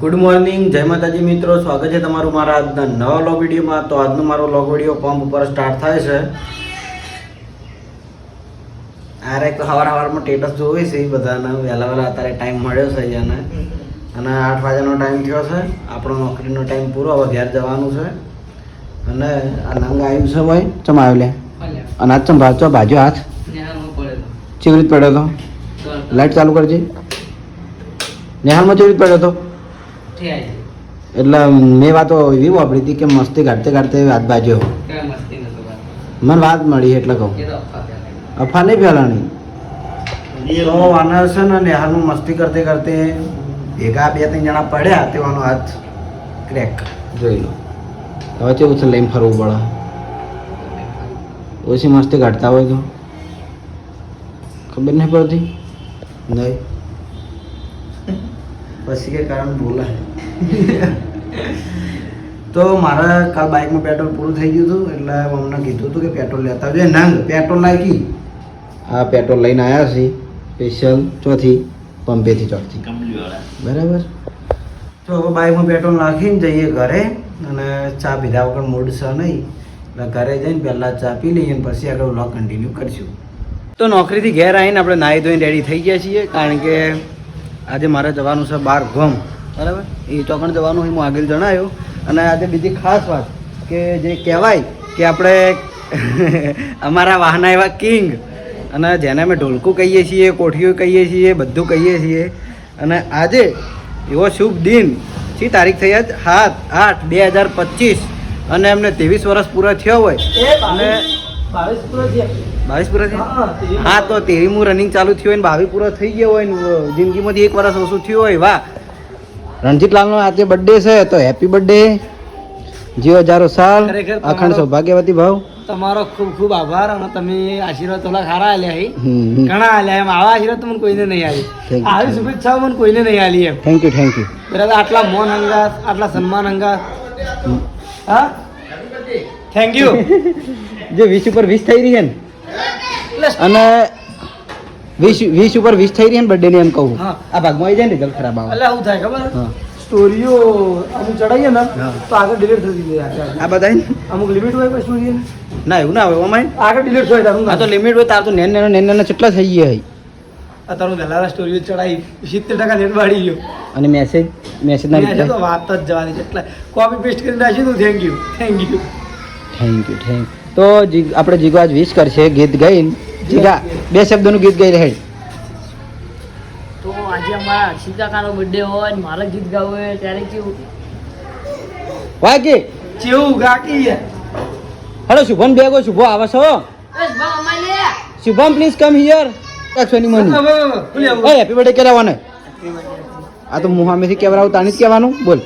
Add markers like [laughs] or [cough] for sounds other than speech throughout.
Good morning જય માતાજી મિત્રો. સ્વાગત છે તમારું મારા આજના નવા લોગ વિડીયોમાં. તો આજનો મારો લોગ વીડિયો પંપ ઉપર સ્ટાર્ટ થાય છે. અરે એક સવાર સવારમાં સ્ટેટસ જોવે છે એ બધાને. વહેલા વહેલા અત્યારે ટાઈમ મળ્યો છે અહીંયાને. અને આઠ વાગ્યાનો ટાઈમ થયો છે. આપણો નોકરીનો ટાઈમ પૂરો. હવે ઘેર જવાનું છે. અને આ નંગ આવ્યું છે ભાઈ. ચમ આવ્યું લે? અને આજ ચમ ભાજો ભાજો હાથ. ચેવી રીત પડ્યો હતો લાઈટ ચાલુ કરજે. નેહાલમાં ચેવી રીત પડ્યો તો? એટલે મેં વાતો એવી વાપરી હતી કે મસ્તી કાઢતે કાઢતે વાત બાજ્યો. મને વાત મળી એટલે કહું. અફા નહીં ફેલાણી. તો આના છે ને નેહાલનું મસ્તી કરતે કરતે ભેગા બે ત્રણ જણા પડ્યા તેવાનો હાથ ક્રેક જોઈ લો. હવે કેવું છે લઈને ફરવું પડે? ઓછી મસ્તી કાઢતા હોય તો? ખબર નહીં પડતી? નહીં. પછી કે કારણ ભૂલા. તો મારા કાલ બાઇકમાં પેટ્રોલ પૂરું થઈ ગયું હતું એટલે અમને કીધું હતું કે પેટ્રોલ લેતા આવજો. નંગ પેટ્રોલ નાખી. આ પેટ્રોલ લઈને આવ્યા છીએ સ્પેશિયલ ચોથી પંપેથી ચોકથી. બરાબર? તો હવે બાઇકમાં પેટ્રોલ નાખીને જઈએ ઘરે અને ચા પીધા વગર મૂડ છે નહીં. એટલે ઘરે જઈને પહેલાં ચા પી લઈએ અને પછી આગળ વ્લોગ કન્ટિન્યુ કરશું. તો નોકરીથી ઘેર આવીને આપણે નાહી ધોઈને રેડી થઈ ગયા છીએ કારણ કે આજે મારે જવાનું છે બાર ગમ બરાબર? એ ચોકણ જવાનું હું આગળ જણાવ્યું અને આજે બીજી ખાસ વાત કે જે કહેવાય કે આપણે [laughs] અમારા વાહના એવા કિંગ. અને જેને અમે ઢોલકું કહીએ છીએ કોઠિયું કહીએ છીએ બધું કહીએ છીએ. અને આજે એવો શુભ દિન. શી તારીખ થઈ આજ? સાત આઠ બે હજાર પચીસ. અને એમને ત્રેવીસ વર્ષ પૂરા થયા હોય. અને બાવીસ પૂરા થયા. હા તો તેવીમું રનિંગ ચાલુ થયું હોય ને બાવી પૂરો થઈ ગયો હોય ને જિંદગીમાંથી એક વર્ષ ઓછું થયું હોય વાહ. રણજીતલાલનો આજે બર્થડે છે તો હેપી બર્થડે જીઓ હજારો સાલ અખંડ સૌભાગ્યવતી ભાવ. તમારો ખૂબ ખૂબ આભાર અને તમે આશીર્વાદ થોડા સારા આલ્યા હી. ઘણા આલ્યા એમ. આવા આશીર્વાદ મને કોઈને નહીં આવી. આવી શુભેચ્છાઓ મને કોઈને નહીં આલી એમ. થેન્ક યુ થેન્ક યુ બરાબર આટલા મોન અંગાસ આટલા સન્માન અંગાસ હા? થેન્ક યુ [laughs] જે વીસ ઉપર વીસ થઈ રહી છે ને. અને વીસ વીસ ઉપર વીસ થઈ રહી ને બર્થડે ની એમ કહું. હા. આ ભાગમાં આવી જાય ને રિઝલ્ટ ખરાબ આવે એટલે આવું થાય ખબર? સ્ટોરીઓ અમુક ચડાવીએ ને તો આગળ ડિલીટ થઈ જાય આ બધા અમુક લિમિટ હોય પછી સ્ટોરી ના એવું ના હોય ઓમાય આગળ ડિલીટ હોય તારું આ તો લિમિટ હોય તાર તો નેન નેન નેન કેટલા થઈ ગયા હઈ. તારું વહેલા સ્ટોરીઓ ચડાવી સિત્તેર ટકા નેટ વાળી ગયો. અને મેસેજ મેસેજ ના રીતે તો વાત જ જવાની એટલે કોપી પેસ્ટ કરીને નાખ્યું તો. Thank you thank you thank you thank તો જી- આપણે જીગો આજ વિશ કરશે ગીત ગાઈને. જીગા બે શબ્દનું ગીત ગાઈ રહે તો આજે અમારા હર્ષિત બર્થડે હોય ને મારે ગીત ગાવું હોય ત્યારે કેવું? વાગે ચેવું ગાકી હેલો શુભમ બેગો શુભો આવે છો? શુભમ પ્લીઝ કમ હિયર અક્ષરની મની એ હેપી બર્થડે કહેવાને. આ તો મુહામેથી કેવરાવું તાણી જ કહેવાનું? બોલ.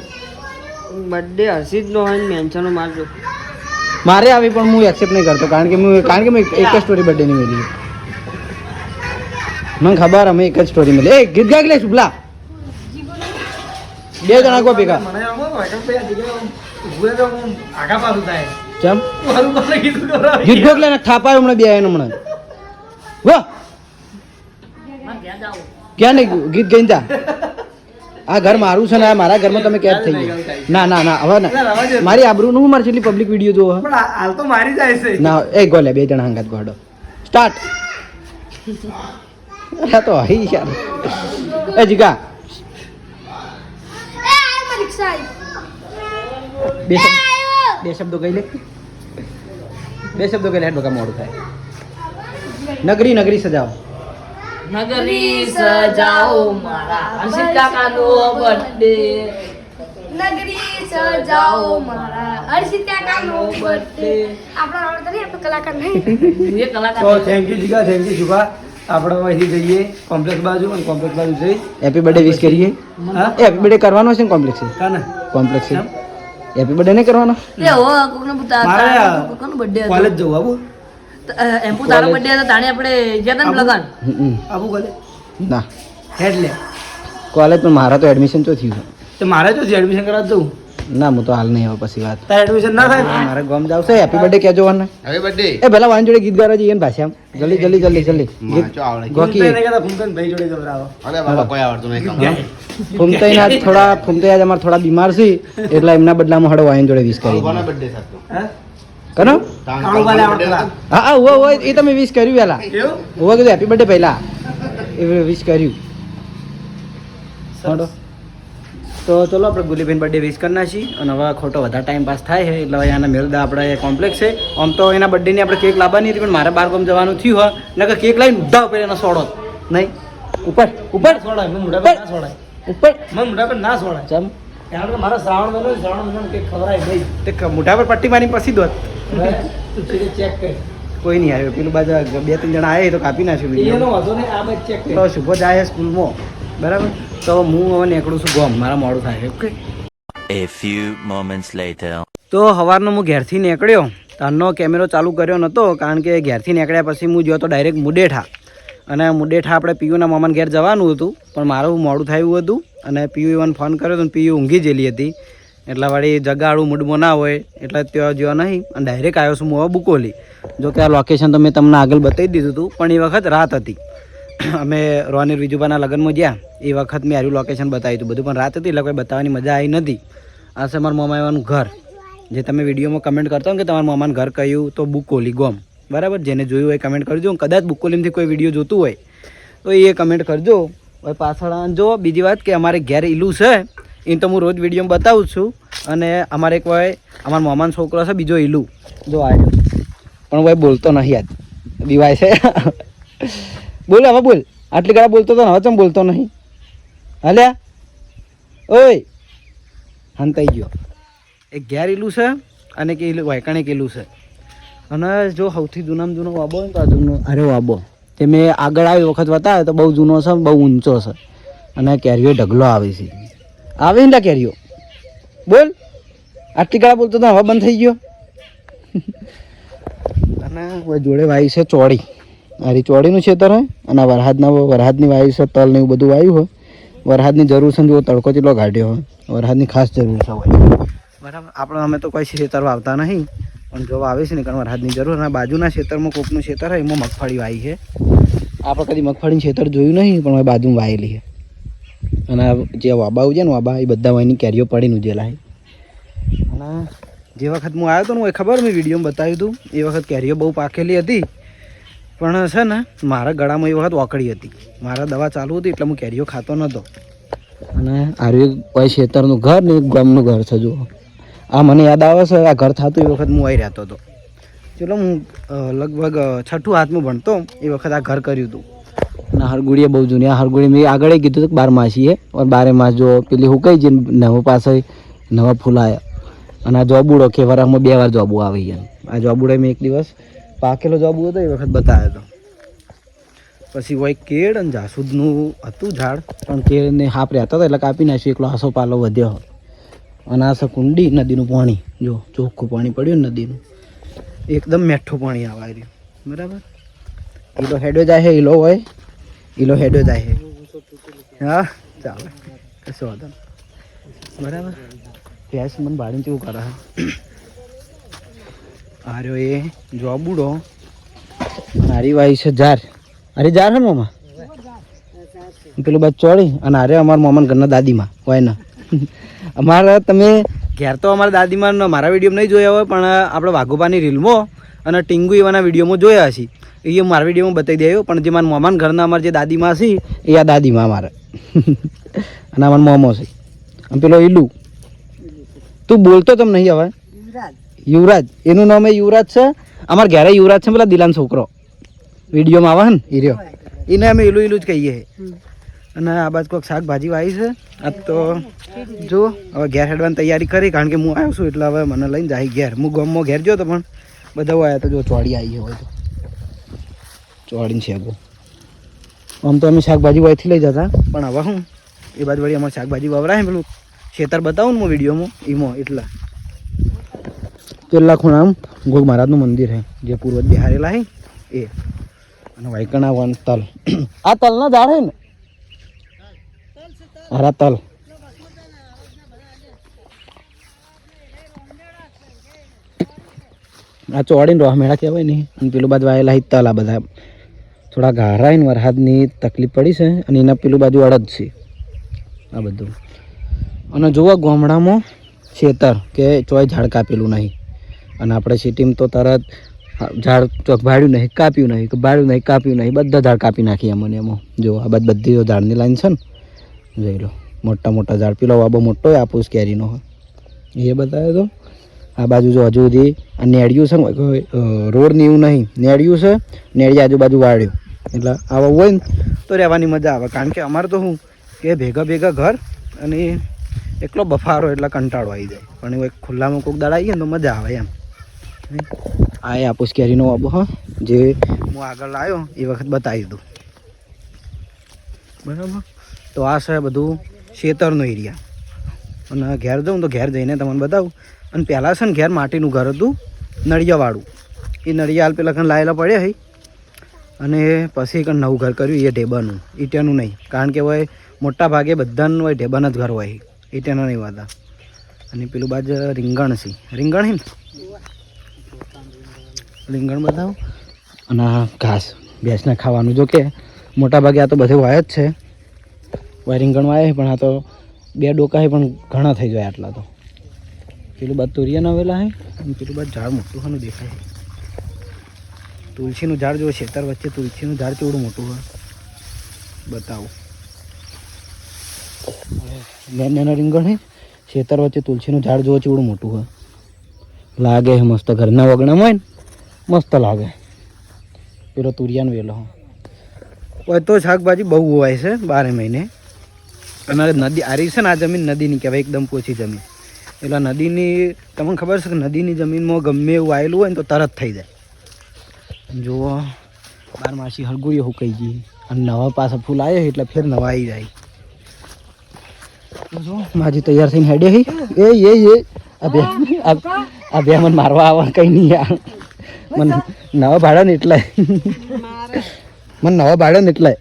બર્થડે હર્ષિત નો હોય મેન્શન મારજો. મારે આવી પણ હું એક્સેપ્ટ નહીં કરતો કારણ કે હું કારણ કે મેં એક જ સ્ટોરી બર્થડેની મેલી મને ખબર અમે એક જ સ્ટોરી મેલી એ ગીત ગાઈ લે શુભલા. બે જણા કો ભેગા. મને આમ હોય કે ભાઈ આ જગ્યાએ ઊભું રહે તો આમ આગા પાછું થાય. ચમ? મારું કોને કીધું કરાવી? ગીત ગોક લેને થાપાય હમણાં બે આયા હમણાં. વાહ ક્યાં નહીં ગીત ગઈ તા આ ઘર મારું છે ને આ મારા ઘરમાં તમે કેદ થઈ ગયા. ના ના ના હવે ના, મારી આબરૂ નું મારી છેલ્લી પબ્લિક વીડિયો જોવો પણ હાલ તો મારી જાય છે. ના એ ગોલે બે જણા હંગાત ગોડો. સ્ટાર્ટ આ તો હઈ યાર. એ જીગા. બે શબ્દ બે શબ્દો કહી લે. બે શબ્દો કહી લે હેડ બકા મોડું થાય. નગરી નગરી સજાવો. નગરી સજાઓ મારા. હર્ષિત કાકાનો બર્થડે નગરી સજાઓ મારા. હર્ષિત કાકાનો બર્થડે આપણા આવડતા નહીં આપણે કલાકાર નહીં. એ તો કલાકાર થેન્ક યુ જીગા થેન્ક યુ શુભા. આપણે અહીંથી જઈએ કોમ્પ્લેક્સ બાજુ અને કોમ્પ્લેક્સ બાજુ જઈ. હેપી બર્થડે વિશ કરીએ. હા? હેપી બર્થડે કરવાનો છે ને કોમ્પ્લેક્સ કાને? કોમ્પ્લેક્સ છે હેપી બર્થડે નહીં કરવાનો? એ હો કોકનો બર્થડે કોલેજ જવું આવું? હતો એમ તારો બર્થડે હતો તાણે આપણે ગયા ને લગન. આવું કોલેજ? ના. હેડ લે. કોલેજ પણ મારા તો એડમિશન તો થયું તો મારે તો એડમિશન કરાવ દઉં ના હું તો હાલ નહીં આવે પછી વાત. તારે એડમિશન ના થાય? મારે ગોમ જાવ છે હેપી બર્થડે કહેજો મને હેપી બર્થડે એ ભલા વાન જોડે ગીત ગાવા જઈએ ને ભાષા જલ્દી જલ્દી જલ્દી જલ્દી. ગોકી. કહેતા ફૂમતાઈને ભાઈ જોડે ગભરાવો. અરે બાબા કોઈ આવડતું નહીં ફૂમતાઈ ના થોડા ફૂમતાઈ આજ અમાર થોડા બીમાર છે એટલે એમના બદલામાં હડો વાઈન જોડે વિશ કરી બર્થડે થતો? હે? હા હા ઉવા ઉવા એ તમે વિશ કર્યું એવું ઉવા કીધું હેપી બર્થડે પહેલા. એ વિશ કર્યું. હડો તો ચલો આપણે ગુલીબેન બર્થડે વિશ કરી નાખી અને હવે ખોટો વધારે ટાઈમ પાસ થાય છે એટલે હવે આના મેળદા આપણે કોમ્પ્લેક્સ છે. આમ તો એના બર્થડેની આપણે કેક લાવવાની હતી પણ મારે બાર ગામ જવાનું થયું હોય. નકર કેક લાવીને મુદ્દા ઉપર એનો સોડો નહીં. ઉપર ઉપર. સોડાય ઉપર. મને પર ના સોડાય ચમ. કારણ કે મારા શ્રાવણ મહિનો શ્રાવણ મહિનો કે ખવરાય નહીં. તે મોઢા પર પટ્ટી મારી પછી દોત. ચેક કર. કોઈ નહીં આવ્યો પેલું બાજુ બે ત્રણ જણા આવે તો કાપી નાખ્યું એનો વાંધો નહીં આ બાજુ ચેક તો શુભો જાય સ્કૂલમાં. બરાબર? તો હું હવે નીકળું છું ગોમ. મારા મોડું થાય okay A few moments later. તો સવારનો હું ઘેરથી નીકળ્યો. તારનો કેમેરો ચાલુ કર્યો નહોતો કારણ કે ઘેરથી નીકળ્યા પછી હું ગયો તો ડાયરેક્ટ મુડેઠા અને મુડેઠા આપણે પીયુના મામાને ઘેર જવાનું હતું, પણ મારું મોડું થયું હતું અને પીયુ ઇવન ફોન કર્યો હતો પીયુ ઊંઘી જેલી હતી. એટલે વળી જગાડું મૂડમાં ના હોય, એટલે ત્યાં જ્યો નહીં, અને ડાયરેક્ટ આવ્યો છું હું બુકોલી. જો કે આ લોકેશન તો મેં તમને આગળ બતાવી દીધું હતું, પણ એ વખત રાત હતી. અમે રોનીર વિજુબાના લગ્નમાં ગયા, એ વખત મેં આર્યું લોકેશન બતાવ્યું હતું. બધું પણ રાત હતી, એટલે કોઈ બતાવવાની મજા આવી નથી આ છે મારા મામા એવાનું ઘર. જે તમે વિડીયોમાં કમેન્ટ કરતા હો કે તમારા મામાનું ઘર કહ્યું તો બુકોલી ગોમ. બરાબર? જેને જોયું હોય કમેન્ટ કરજો. કદાચ બુકોલીમથી કોઈ વીડિયો જોતું હોય, તો એ કમેન્ટ કરજો. હવે પાછળ જો બીજી વાત કે અમારે ઘેર ઈલું છે એ તો હું રોજ વીડિયો બતાવું છું. અને અમારે એક ભાઈ, અમારા મામાનો છોકરો છે, બીજો ઈલું. જો આવ્યો પણ ભાઈ બોલતો નહીં યાદ દિવાય છે. બોલ હવે બોલ. આટલી ગાળા બોલતો તો ને હવે ચમ બોલતો નહીં હાલ્યા? ઓય! હંતાઈ ગયો. એક ઘેર ઈલું છે અને કે ઈલું વાયકાણે કેલું છે. અને જો સૌથી જૂનામાં જૂનો વાબો હોય ને તો આ જૂનો અરે વાબો. તે મેં આગળ આવી વખત બતાવ્યો તો બહુ જૂનો છે બહુ ઊંચો છે. અને કેરીઓ ઢગલો આવે છે. આવે ને ત્યાં કેરીઓ. બોલ. આટલી કાળા બોલતો તો હવા બંધ થઈ ગયો. [laughs] અને જોડે વાયુ છે ચોળી. આરી ચોળીનું છે હોય અને વરહાદના વરસાદની વાયુ છે, તલ ને એવું બધું વાયુ હોય. વરસાદની જરૂર છે જો તડકો જેટલો કાઢ્યો હોય. વરસાદની ખાસ જરૂર છે. બરાબર. આપણે અમે તો કોઈ ખેતર વાવતા નહીં. પણ જો આવે છે ને કારણ વરસાદની જરૂર, અને બાજુના ખેતરમાં કોકનું ખેતર હોય, એમાં મગફળી વાવી છે. આપણે કદી મગફળીનું ખેતર જોયું નહીં, પણ હવે બાજુમાં વાયેલી છે. અને જે વાબા છે ને વાબા, એ બધા એની કેરીઓ પડીને ઉજેલા છે. અને જે વખત હું આવ્યો હતો ને એ ખબર, મેં વિડીયોમાં બતાવ્યું હતું, એ વખત કેરીઓ બહુ પાકેલી હતી. પણ છે ને, મારા ગળામાં એ વખત વાકડી હતી. મારા દવા ચાલુ હતી, એટલે હું કેરીઓ ખાતો નહોતો. અને આર્યું કોઈ ખેતરનું ઘર ને ગામનું ઘર છે, જુઓ. આ મને યાદ આવે છે, આ ઘર થતું એ વખત હું આવી રહેતો હતો. ચલો, હું લગભગ છઠ્ઠું હાથમાં ભણતો એ વખત આ ઘર કર્યું હતું. અને હરગુડીએ બહુ જૂની, આ હરગુડી મેં આગળ કીધું હતું બાર માસીએ અને બારે માસ જો પેલી હું કહી જઈને નવો પાસે નવા ફૂલ આવ્યા અને આ જોબુડો કે વરામાં બે વાર જોબુ આવી ગયા આ જોબુડે મેં એક દિવસ પાકેલો જોબુ હતો એ વખત બતાવ્યો હતો. પછી હોય કેળ અને જાસૂદનું હતું ઝાડ, પણ કેળને હાપ રહેતા હતા, એટલે કાપી નાખ્યું, એકલો આસો પાલો વધ્યો. અને આ કુંડી, નદીનું પાણી. જો, ચોખ્ખું પાણી પડ્યું નદીનું. એકદમ મીઠું પાણી આવા રહ્યું બરાબર? ઈલો હેડો જાય છે ઈલો હોય. ઈલો હેડો જાય છે હા, ચાલે. કશો વાંધો. બરાબર? ભેંસ મને ભાડીને કેવું કરે આર્યો એ જોબુડો. મારી વાઈ છે જાર. અરે જાર હે મામા? પેલું બાદ ચોળી. અને અરે અમારા મામાના ઘરના દાદીમાં. હોય ને. અમારા તમે ઘેર તો અમારા દાદીમાં મારા વિડીયોમાં નહીં જોયા હોય પણ આપણે વાઘોબાની રીલમાં અને ટીંગુ એવાના વિડીયોમાં જોયા હશે. એ મારા વિડીયોમાં બતાવી દેવું પણ જે મારા મોમાન ઘરના અમારા જે દાદીમાં છે એ આ દાદીમાં અમારા. [laughs] અને અમારા મોમો છે. અને પેલો ઈલુ. તું બોલતો તમ નહીં હવે? યુવરાજ. એનું નામ એ યુવરાજ છે. અમારા ઘેરે યુવરાજ છે પેલા દિલાન છોકરો. વિડીયોમાં આવે ને એ રહ્યો. એને અમે ઈલું ઈલું જ કહીએ અને આ બાજુ કોઈક શાકભાજી વાવી છે. આ તો જો, હવે ઘેર હેડવાની તૈયારી કરી, કારણ કે હું આવ્યો છું, એટલે હવે મને લઈને જાય ઘેર. હું ગમો ઘેર ગયો તો પણ બધા આવ્યા તો જો ચોડી આવી હોય તો. ચોડીને શેગો. આમ તો અમે શાકભાજી વાયથી લઈ જતા, પણ હવે હું એ બાજુ વળી અમારે શાકભાજી વવરાય પેલું ખેતર બતાવું ને હું વિડીયોમાં, એમાં એટલા. પેલા ખૂણામ ગોગ મહારાજનું મંદિર છે જે પૂર્વજ બિહારેલા છે એ. અને વાયકણા વન તલ. આ તલના ઝાડ છે ને હરાતલ. આ ચોડીને રોહ મેળા કહેવાય નહીં અને પેલું બાજુ આવેલા તલ આ બધા. થોડા ગારાઈને વરસાદની તકલીફ પડી છે અને એના પેલું બાજુ અડદ છે. આ બધું. અને જુઓ ગામડામાં ખેતર કે ચોય ઝાડ કાપેલું નહીં. અને આપણે સિટીમાં તો તરત ઝાડ ચોકભાડ્યું નહીં, કાપ્યું નહીં ભાડ્યું નહીં, કાપ્યું નહીં, બધા ઝાડ કાપી નાખીએ અમને એમાં. જો આ બધી ઝાડની લાઈન છે ને જોઈ લો. મોટા મોટા ઝાડ. પેલો વાબો મોટો આપૂસ કેરીનો હોય. એ બતાવે તો, આ બાજુ જો હજુ સુધી આ નેડિયું છે રોડ ને એવું નહીં. નેડિયું છે નેડિયા આજુબાજુ વાળ્યું. એટલે આવા હોય ને, તો રહેવાની મજા આવે. કારણ કે અમારે તો શું, કે ભેગા ભેગા ઘર અને એકલો બફારો, એટલે કંટાળો આવી જાય. પણ એવું એક ખુલ્લામાં કોક દાડા આવીએ ને તો મજા આવે એમ. આ એ આપુસ કેરીનો વાબો, હા, જે હું આગળ લાવ્યો એ વખત બતાવી દઉં. બરાબર? તો આ છે બધું શેતરનો એરિયા. અને ઘેર જાઉં તો ઘેર જઈને તમને બતાવું. અને પહેલાં છે ને ઘેર માટીનું ઘર હતું, નળિયાવાળું. એ નળિયા હાલ પેલા કંઈ લાયેલા પડ્યા હઈ. અને પછી કંઈ નવું ઘર કર્યું, એ ઢેબાનું. ઈટાનું નહીં. કારણ કે હોય મોટા ભાગે બધાનું હોય ઢેબાના જ ઘર હોય ઈટાના નહીં વાતા. અને પેલું બાજ રીંગણ છે. રીંગણ હે ને? રીંગણ બતાવો. અને ઘાસ, ભેંસને ખાવાનું. જો કે મોટા ભાગે આ તો બધે વાય જ છે. વાય રીંગણ વાય પણ આ તો બે ડોકા પણ ઘણા થઈ જાય આટલા તો. પેલું બાદ તુરિયા નવેલા છે? અને પેલું બાદ ઝાડ મોટું ખાનું દેખાય. તુલસીનું ઝાડ જો છેતર વચ્ચે તુલસીનું ઝાડ કેવડું મોટું હોય? બતાવો. નાના નાના રીંગણ હે ખેતર વચ્ચે તુલસીનું ઝાડ જોવો ચેવડું મોટું હોય? લાગે હે મસ્ત ઘરના વગણામાં હોય ને મસ્ત લાગે. પેલો તુરિયાનો વેલો. હોય તો શાકભાજી બહુ હોય છે બારે મહિને. અને નદી આરી છે ને આ જમીન નદીની કહેવાય એકદમ પોચી જમીન. એટલે નદીની તમને ખબર છે કે નદીની જમીનમાં ગમે એવું આવેલું હોય ને તો તરત થઈ જાય. જુઓ બાર માસી હું હુકાઈ ગઈ. અને નવા પાસે ફૂલ આવ્યા એટલે ફેર નવા આવી જાય માજી તૈયાર થઈને હેડે હઈ એ એ એ. આ બે મને મારવા આવવા કંઈ નહીં આ મને નવા ભાડા ને એટલે મને નવા ભાડા ને એટલે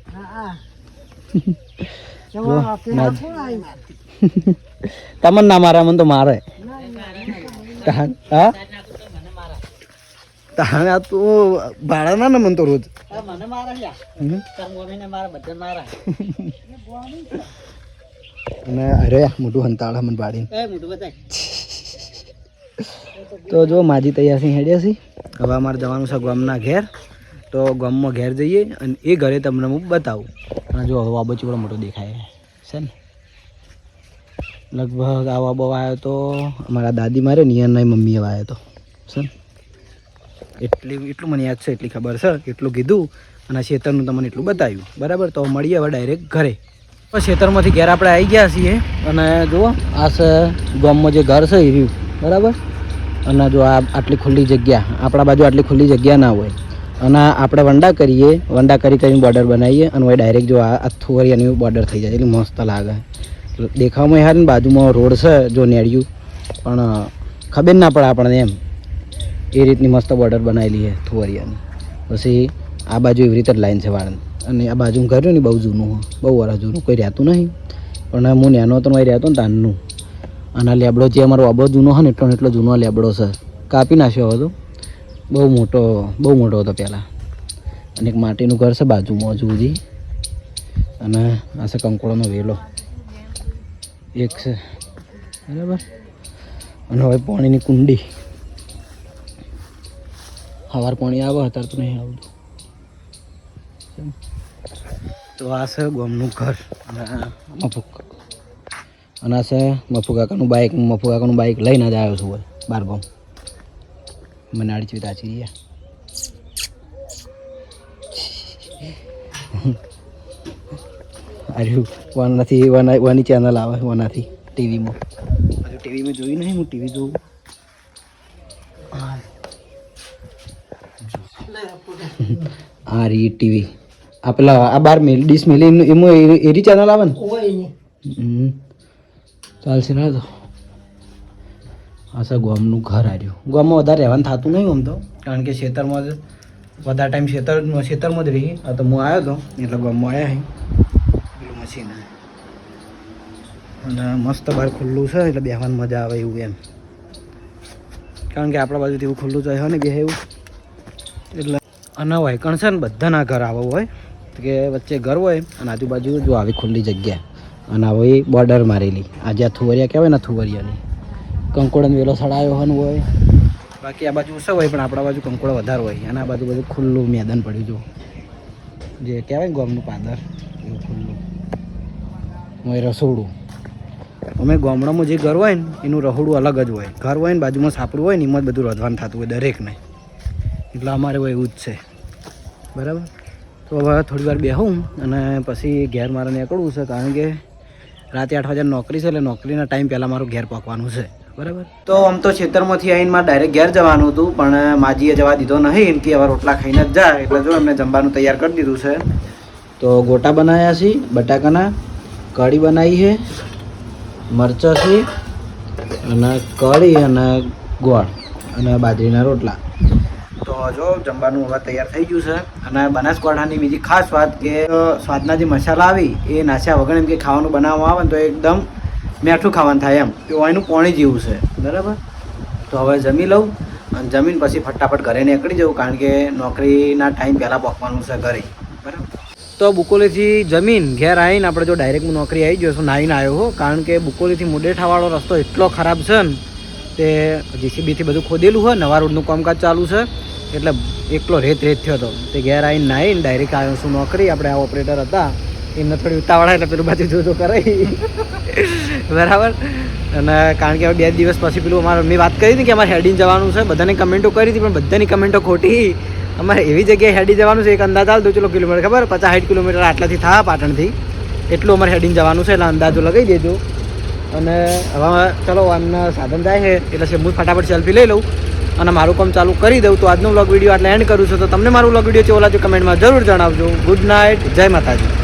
તમને ના. મારે. મને તો મારે. તાન- હા? તાને આ તું ભાડા ના ને મને તો રોજ. મને મારે હમ? મમ્મીને મારે બધા મારા. અને અરે મોટું હંતાળા મને બતાય. તો જો માજી તૈયાર હેડ્યા સી હવે અમારે જવાનું છે ગામના ઘેર. તો ગામમાં ઘેર જઈએ અને એ ઘરે તમને હું બતાવું. અને જો હવે ચીવડો મોટો દેખાય છે ને. લગભગ આ વાબો આવ્યો તો અમારા દાદી મારે નિયરના મમ્મીએ આવ્યો તો. છે ને. એટલી, એટલું મને યાદ છે, એટલી ખબર છે, એટલું કીધું. અને શેતરનું તમને એટલું બતાવ્યું. બરાબર? તો મળીએ હવે ડાયરેક્ટ ઘરે. ખેતરમાંથી ઘેર આપણે આવી ગયા છીએ. અને જુઓ, આ છે ગામમાં જે ઘર છે એ રહ્યું. બરાબર? અને જો આ આટલી ખુલ્લી જગ્યા, આપણા બાજુ આટલી ખુલ્લી જગ્યા ના હોય. અને આપણે વંડા કરીએ. વંડા કરી કરીને બોર્ડર બનાવીએ અને હવે ડાયરેક્ટ જો આ અથુવરિયાની બોર્ડર થઈ જાય. એટલે મસ્ત લાગે. દેખાવામાં યાર ને બાજુમાં રોડ છે જો નેડિયું પણ ખબર ના પડે આપણને એમ. એ રીતની મસ્ત બોર્ડર બનાવેલી છે થુવરિયાની. પછી આ બાજુ એવી રીતે લાઈન છે વાળન. અને આ બાજુ ઘર કર્યું ને બહુ જૂનું બહુ વર્ષ જૂનું. કોઈ રહેતું નહીં. પણ હું નેનો હતો અહીં રહેતો ને તાનનું. અને આ લેબડો જે અમારો અબો જૂનો હોય ને એટલો એટલો જૂનો લેબડો છે. કાપી નાખ્યો હતો બહુ મોટો બહુ મોટો હતો પહેલાં. અને એક માટીનું ઘર છે બાજુમાં હજુ સુધી અને આ છે કંકોળોનો વેલો. એક છે. બરાબર? અને હવે પાણીની કુંડી. સવાર પાણી આવે, અત્યારે તો નહીં આવતું. તો આ છે ગોમનું ઘર. આ અને આ છે મફુ કાકાનું બાઇક મફુ બાઇક લઈને જ આવ્યો છું બાર ગામ. મને આડી ચીવી તાચી ગયા અરે વનથી વન વાની ચેનલ આવે વનાથી ટીવીમાં હજુ ટીવીમાં જોયું નહીં હું ટીવી જોઉં. આ રી ટીવી આ પેલા આ બાર મિલ ડીસ મેલી એમાં એ- એરી ચેનલ આવે ને? હમ. ચાલશે ના તો. આ ગોમનું ઘર આવ્યું ગોમમાં વધારે રહેવાનું થતું નહીં આમ તો, કારણ કે ખેતરમાં જ વધારે ટાઈમ ખેતર ખેતરમાં જ રહી. આ તો હું આવ્યો હતો એટલે ગોમમાં આવ્યા અહીં. પેલું મશીન અને મસ્ત બહાર ખુલ્લું છે, એટલે બેહવાની મજા આવે એવું એમ. કારણ કે આપણા બાજુથી એવું ખુલ્લું જાય હોય ને બે એવું. એટલે અને વાયકણ છે ને, બધાના ઘર આવો હોય. કે વચ્ચે ઘર હોય, અને આજુબાજુ જો આવી ખુલ્લી જગ્યા. અને આવી બોર્ડર મારેલી. આજે આ થુવરિયા કહેવાય ને થુવરિયાની. કંકોડન વેલો સડાયો હોય. બાકી આ બાજુ ઓછો હોય, પણ આપણા બાજુ કંકોડ વધારે હોય. અને આ બાજુ બધું ખુલ્લું મેદાન પડ્યું, જો. જે કહેવાય ગોમનું પાદર, એવું ખુલ્લું. હોય રસોડું. અમે ગામડામાં જે ઘર હોય ને, એનું રહોડું અલગ જ હોય. ઘર હોય ને, બાજુમાં સાપડું હોય ને, એમાં જ બધું રધવાનું થતું હોય, દરેકને. એટલે અમારે હોય એવું જ છે. બરાબર? તો હવે થોડી વાર બેહું અને પછી ઘેર મારે નીકળવું છે, કારણ કે રાતે આઠ વાગ્યા નોકરી છે, એટલે નોકરીના ટાઈમ પહેલાં મારું ઘેર પહોંચવાનું છે. બરાબર? તો આમ તો ખેતરમાંથી આવીને મારે ડાયરેક્ટ ઘેર જવાનું હતું, પણ માજીએ જવા દીધો નહીં, એમ કે હવે રોટલા ખાઈને જ જાય એટલે જો એમને જમવાનું તૈયાર કરી દીધું છે. તો ગોટા બનાવ્યા છે, બટાકાના, કઢી બનાવી છે, મરચાં છે, અને કઢી અને ગોળ, અને બાજરીના રોટલા. તો જો જમવાનું હવે તૈયાર થઈ ગયું છે. અને બનાસકાંઠાની બીજી ખાસ વાત કે સ્વાદના જે મસાલા આવી, એ નાસ્યા વગર એમ કે ખાવાનું બનાવવામાં આવે તો એકદમ મીઠું ખાવાનું થાય એમ. એનું પાણી જેવું છે. બરાબર? તો હવે જમી લઉં અને જમીન પછી ફટાફટ ઘરે નીકળી જવું કારણ કે નોકરીના ટાઈમ પહેલાં પહોંચવાનું છે ઘરે. બરાબર? તો બુકોલીથી જમીન ઘેર આવીને આપણે જો ડાયરેક્ટ હું નોકરી આવી ગયો છું, નાહીને આવ્યો હો, કારણ કે બુકોલીથી મુડેઠાવાળો રસ્તો એટલો ખરાબ છે ને તે જીસીબીથી બધું ખોદેલું હોય, નવા રોડનું કામકાજ ચાલુ છે, એટલે એકલો રેત રેત થયો હતો તે ઘેર આવીને નાહીને ડાયરેક્ટ આવ્યો છું નોકરી. આપણે આ ઓપરેટર હતા. એમને થોડી ઉતાવળા એટલે પેલું બાજુ જોજો કરાવી બરાબર? અને કારણ કે હવે બે દિવસ પછી પેલું અમારે મેં વાત કરી હતી કે અમારે હેડિંગ જવાનું છે. બધાને કમેન્ટો કરી હતી, પણ બધાની કમેન્ટો ખોટી. અમારે એવી જગ્યાએ હેડી જવાનું છે, એક અંદાજ દો, ચલો કિલોમીટર, ખબર? પચાસ સાઠ કિલોમીટર આટલાથી થા પાટણથી. એટલું અમારે હેડિંગ જવાનું છે, એટલે અંદાજો લગાવી દેજો. અને હવે ચલો આમના સાધન જાય છે, એટલે હું ફટાફટ સેલ્ફી લઈ લઉં. અને મારું કામ ચાલુ કરી દઉં. તો આજનો વ્લોગ વીડિયો આટલે એન્ડ કરું છું. તો તમને મારું વ્લોગ વીડિયો ચેવો લાગ્યો કમેન્ટમાં જરૂર જણાવજો. ગુડ નાઇટ જય માતાજી.